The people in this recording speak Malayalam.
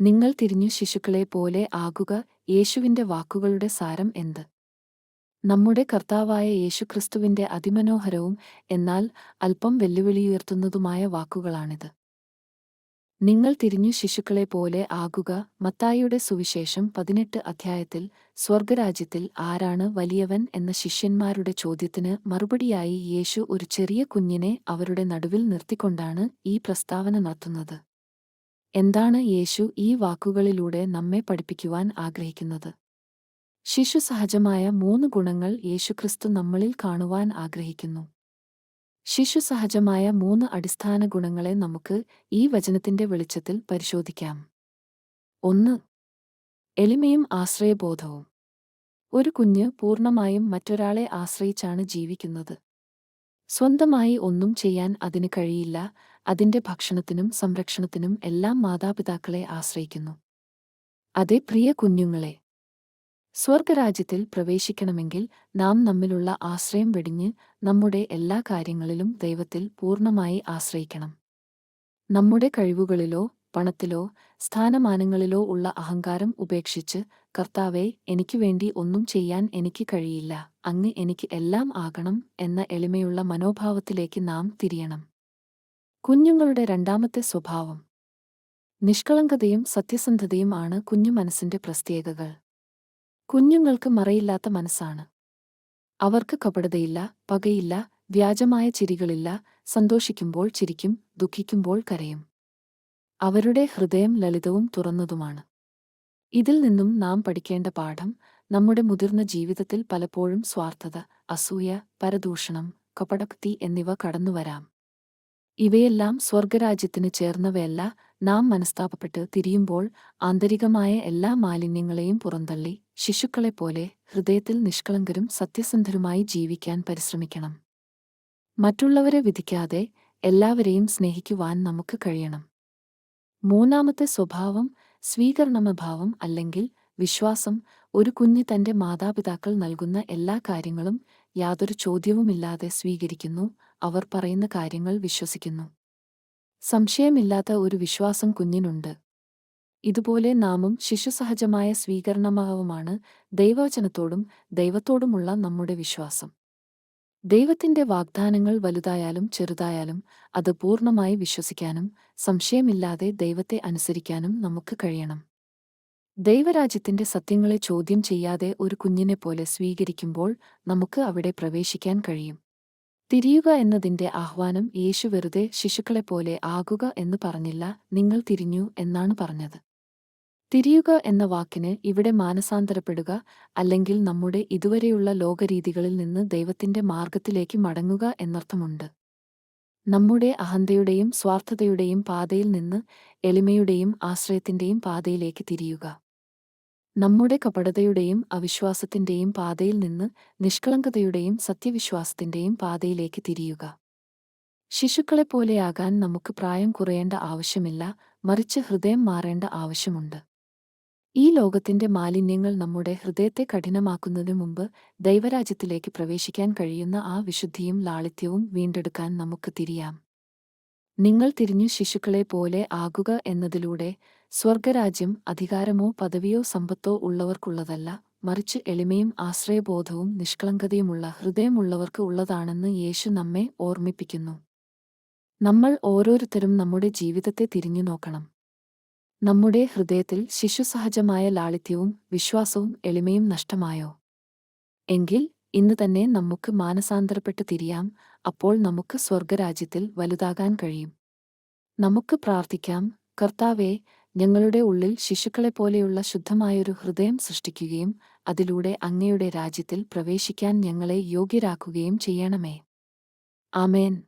നിങ്ങൾ തിരിഞ്ഞു ശിശുക്കളെ പോലെ ആകുക യേശുവിന്റെ വാക്കുകളുടെ സാരം എന്ത്? നമ്മുടെ കർത്താവായ യേശുക്രിസ്തുവിന്റെ അതിമനോഹരവും എന്നാൽ അല്പം വെല്ലുവിളിയുയർത്തുന്നതുമായ വാക്കുകളാണിത്. നിങ്ങൾ തിരിഞ്ഞു ശിശുക്കളെ പോലെ ആകുക മത്തായിയുടെ സുവിശേഷം പതിനെട്ട് അധ്യായത്തിൽ സ്വർഗരാജ്യത്തിൽ ആരാണ് വലിയവൻ എന്ന ശിഷ്യന്മാരുടെ ചോദ്യത്തിന് മറുപടിയായി യേശു ഒരു ചെറിയ കുഞ്ഞിനെ അവരുടെ നടുവിൽ നിർത്തിക്കൊണ്ടാണ് ഈ പ്രസ്താവന നടത്തുന്നത്. എന്താണ് യേശു ഈ വാക്കുകളിലൂടെ നമ്മെ പഠിപ്പിക്കുവാൻ ആഗ്രഹിക്കുന്നത്? ശിശുസഹജമായ മൂന്ന് ഗുണങ്ങൾ യേശുക്രിസ്തു നമ്മളിൽ കാണുവാൻ ആഗ്രഹിക്കുന്നു. ശിശു സഹജമായ മൂന്ന് അടിസ്ഥാന ഗുണങ്ങളെ നമുക്ക് ഈ വചനത്തിന്റെ വെളിച്ചത്തിൽ പരിശോധിക്കാം. ഒന്ന് എളിമയും ആശ്രയബോധവും. ഒരു കുഞ്ഞ് പൂർണമായും മറ്റൊരാളെ ആശ്രയിച്ചാണ് ജീവിക്കുന്നത്. സ്വന്തമായി ഒന്നും ചെയ്യാൻ അതിന് കഴിയില്ല അതിന്റെ ഭക്ഷണത്തിനും സംരക്ഷണത്തിനും എല്ലാം മാതാപിതാക്കളെ ആശ്രയിക്കുന്നു. അതെ പ്രിയ കുഞ്ഞുങ്ങളെ സ്വർഗരാജ്യത്തിൽ പ്രവേശിക്കണമെങ്കിൽ നാം നമ്മിലുള്ള ആശ്രയം വെടിഞ്ഞ് നമ്മുടെ എല്ലാ കാര്യങ്ങളിലും ദൈവത്തിൽ പൂർണമായി ആശ്രയിക്കണം. നമ്മുടെ കഴിവുകളിലോ പണത്തിലോ സ്ഥാനമാനങ്ങളിലോ ഉള്ള അഹങ്കാരം ഉപേക്ഷിച്ച് കർത്താവെ എനിക്ക് വേണ്ടി ഒന്നും ചെയ്യാൻ എനിക്ക് കഴിയില്ല. അങ്ങ് എനിക്ക് എല്ലാം ആകണം എന്ന എളിമയുള്ള മനോഭാവത്തിലേക്ക് നാം തിരിയണം. കുഞ്ഞുങ്ങളുടെ രണ്ടാമത്തെ സ്വഭാവം. നിഷ്കളങ്കതയും സത്യസന്ധതയും ആണ് കുഞ്ഞു മനസ്സിന്റെ പ്രത്യേകതകൾ. കുഞ്ഞുങ്ങൾക്ക് മറയില്ലാത്ത മനസ്സാണ്. അവർക്ക് കപടതയില്ല പകയില്ല വ്യാജമായ ചിരികളില്ല സന്തോഷിക്കുമ്പോൾ ചിരിക്കും ദുഃഖിക്കുമ്പോൾ കരയും. അവരുടെ ഹൃദയം ലളിതവും തുറന്നതുമാണ്. ഇതിൽ നിന്നും നാം പഠിക്കേണ്ട പാഠം നമ്മുടെ മുതിർന്ന ജീവിതത്തിൽ പലപ്പോഴും സ്വാർത്ഥത അസൂയ പരദൂഷണം കപടക്തി എന്നിവ കടന്നുവരാം. ഇവയെല്ലാം സ്വർഗരാജ്യത്തിന് ചേർന്നവയല്ല നാം മനസ്താപപ്പെട്ട് തിരിയുമ്പോൾ ആന്തരികമായ എല്ലാ മാലിന്യങ്ങളെയും പുറന്തള്ളി ശിശുക്കളെപ്പോലെ ഹൃദയത്തിൽ നിഷ്കളങ്കരും സത്യസന്ധരുമായി ജീവിക്കാൻ പരിശ്രമിക്കണം. മറ്റുള്ളവരെ വിധിക്കാതെ എല്ലാവരെയും സ്നേഹിക്കുവാൻ നമുക്ക് കഴിയണം. മൂന്നാമത്തെ സ്വഭാവം സ്വീകരണമഭാവം അല്ലെങ്കിൽ വിശ്വാസം. ഒരു കുഞ്ഞ് തന്റെ മാതാപിതാക്കൾ നൽകുന്ന എല്ലാ കാര്യങ്ങളും യാതൊരു ചോദ്യവുമില്ലാതെ സ്വീകരിക്കുന്നു. അവർ പറയുന്ന കാര്യങ്ങൾ വിശ്വസിക്കുന്നു. സംശയമില്ലാത്ത ഒരു വിശ്വാസം കുഞ്ഞിനുണ്ട്. ഇതുപോലെ നാമും ശിശുസഹജമായ സ്വീകരണമാവുമാണ് ദൈവവചനത്തോടും ദൈവത്തോടുമുള്ള നമ്മുടെ വിശ്വാസം. ദൈവത്തിന്റെ വാഗ്ദാനങ്ങൾ വലുതായാലും ചെറുതായാലും അത് പൂർണമായി വിശ്വസിക്കാനും സംശയമില്ലാതെ ദൈവത്തെ അനുസരിക്കാനും നമുക്ക് കഴിയണം. ദൈവരാജ്യത്തിന്റെ സത്യങ്ങളെ ചോദ്യം ചെയ്യാതെ ഒരു കുഞ്ഞിനെപ്പോലെ സ്വീകരിക്കുമ്പോൾ നമുക്ക് അവിടെ പ്രവേശിക്കാൻ കഴിയും. തിരിയുക എന്നതിന്റെ ആഹ്വാനം യേശു വെറുതെ ശിശുക്കളെപ്പോലെ ആകുക എന്ന് പറഞ്ഞില്ല നിങ്ങൾ തിരിഞ്ഞു എന്നാണ് പറഞ്ഞത്. തിരിയുക എന്ന വാക്കിന് ഇവിടെ മാനസാന്തരപ്പെടുക അല്ലെങ്കിൽ നമ്മുടെ ഇതുവരെയുള്ള ലോകരീതികളിൽ നിന്ന് ദൈവത്തിന്റെ മാർഗത്തിലേക്ക് മടങ്ങുക എന്നർത്ഥമുണ്ട്. നമ്മുടെ അഹന്തയുടെയും സ്വാർത്ഥതയുടെയും പാതയിൽ നിന്ന് എളിമയുടെയും ആശ്രയത്തിന്റെയും പാതയിലേക്ക് തിരിയുക. നമ്മുടെ കപടതയുടെയും അവിശ്വാസത്തിന്റെയും പാതയിൽ നിന്ന് നിഷ്കളങ്കതയുടെയും സത്യവിശ്വാസത്തിന്റെയും പാതയിലേക്ക് തിരിയുക. ശിശുക്കളെപ്പോലെയാകാൻ നമുക്ക് പ്രായം കുറയേണ്ട ആവശ്യമില്ല മറിച്ച് ഹൃദയം മാറേണ്ട ആവശ്യമുണ്ട്. ഈ ലോകത്തിന്റെ മാലിന്യങ്ങൾ നമ്മുടെ ഹൃദയത്തെ കഠിനമാക്കുന്നതിനു മുമ്പ് ദൈവരാജ്യത്തിലേക്ക് പ്രവേശിക്കാൻ കഴിയുന്ന ആ വിശുദ്ധിയും ലാളിത്യവും വീണ്ടെടുക്കാൻ നമുക്ക് തിരിയാം. നിങ്ങൾ തിരിഞ്ഞു ശിശുക്കളെ പോലെ ആകുക എന്നതിലൂടെ സ്വർഗരാജ്യം അധികാരമോ പദവിയോ സമ്പത്തോ ഉള്ളവർക്കുള്ളതല്ല. മറിച്ച് എളിമയും ആശ്രയബോധവും നിഷ്കളങ്കതയുമുള്ള ഹൃദയമുള്ളവർക്ക് ഉള്ളതാണെന്ന് യേശു നമ്മെ ഓർമ്മിപ്പിക്കുന്നു. നമ്മൾ ഓരോരുത്തരും നമ്മുടെ ജീവിതത്തെ തിരിഞ്ഞു നോക്കണം. നമ്മുടെ ഹൃദയത്തിൽ ശിശുസഹജമായ ലാളിത്യവും വിശ്വാസവും എളിമയും നഷ്ടമായോ? എങ്കിൽ ഇന്ന് തന്നെ നമുക്ക് മാനസാന്തരപ്പെട്ട് തിരിയാം. അപ്പോൾ നമുക്ക് സ്വർഗരാജ്യത്തിൽ വലുതാകാൻ കഴിയും. നമുക്ക് പ്രാർത്ഥിക്കാം. കർത്താവെ ഞങ്ങളുടെ ഉള്ളിൽ ശിശുക്കളെപ്പോലെയുള്ള ശുദ്ധമായൊരു ഹൃദയം സൃഷ്ടിക്കുകയും അതിലൂടെ അങ്ങയുടെ രാജ്യത്തിൽ പ്രവേശിക്കാൻ ഞങ്ങളെ യോഗ്യരാക്കുകയും ചെയ്യണമേ. ആമേൻ.